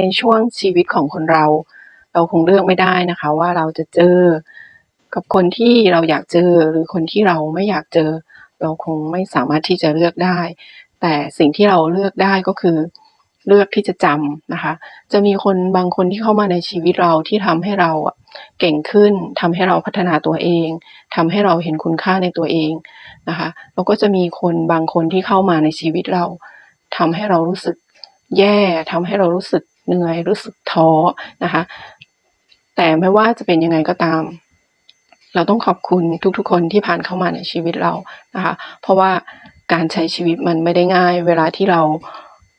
ในช่วงชีวิตของคนเรา เราคงเลือกไม่ได้นะคะ ว่าเราจะเจอกับคนที่เราอยากเจอหรือคนที่เราไม่อยากเจอ เราคงไม่สามารถที่จะเลือกได้ แต่สิ่งที่เราเลือกได้ก็คือ เลือกที่จะจำนะคะ จะมีคนบางคนที่เข้ามาในชีวิตเราที่ทำให้เราเก่งขึ้นทำให้เราพัฒนาตัวเองทำให้เราเห็นคุณค่าในตัวเองนะคะแล้วก็จะมีคนบางคนที่เข้ามาในชีวิตเราทำให้เรารู้สึกแย่ทำให้เรารู้สึก เหนื่อยรู้สึกท้อนะคะ แต่ไม่ว่าจะเป็นยังไงก็ตาม เราต้องขอบคุณทุกๆ คนที่ผ่านเข้ามาในชีวิตเรานะคะ เพราะว่าการใช้ชีวิตมันไม่ได้ง่าย เวลาที่เรา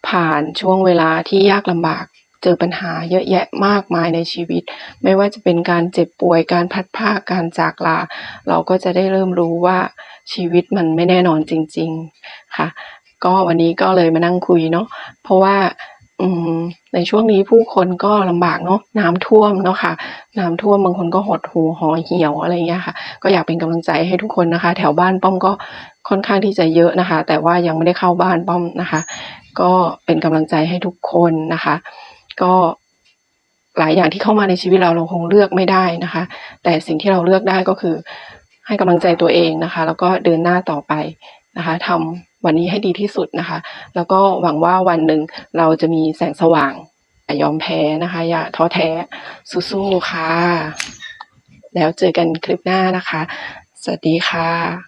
ผ่านช่วงเวลาที่ยากลำบากเจอปัญหาเยอะแยะมากมายในชีวิต ไม่ว่าจะเป็นการเจ็บป่วยการพัดพราการจากลา เราก็จะได้เริ่มรู้ว่าชีวิตมันไม่แน่นอนจริง ๆ ค่ะ ก็วันนี้ก็เลยมานั่งคุยเนาะเพราะว่า ในช่วงนี้ผู้คนก็ลำบากเนาะน้ำท่วมเนาะค่ะ น้ำท่วมบางคนก็หดหูห่อเหี่ยวอะไรอย่างเงี้ยค่ะ ก็อยากเป็นกำลังใจให้ทุกคนนะคะ แถวบ้านป้อมก็ค่อนข้างที่จะเยอะนะคะ แต่ว่ายังไม่ได้เข้าบ้านป้อมนะคะ ก็เป็นกำลังใจให้ทุกคนนะคะ ก็หลายอย่างที่เข้ามาในชีวิตเราเราคงเลือกไม่ได้นะคะ แต่สิ่งที่เราเลือกได้ก็คือให้กำลังใจตัวเองนะคะ แล้วก็เดินหน้าต่อไป นะคะทำวันนี้ให้ดีที่สุดนะคะ แล้วก็หวังว่าวันหนึ่งเราจะมีแสงสว่างอย่ายอมแพ้นะคะ อย่าท้อแท้สู้ๆค่ะ แล้วเจอกันคลิปหน้านะคะ สวัสดีค่ะ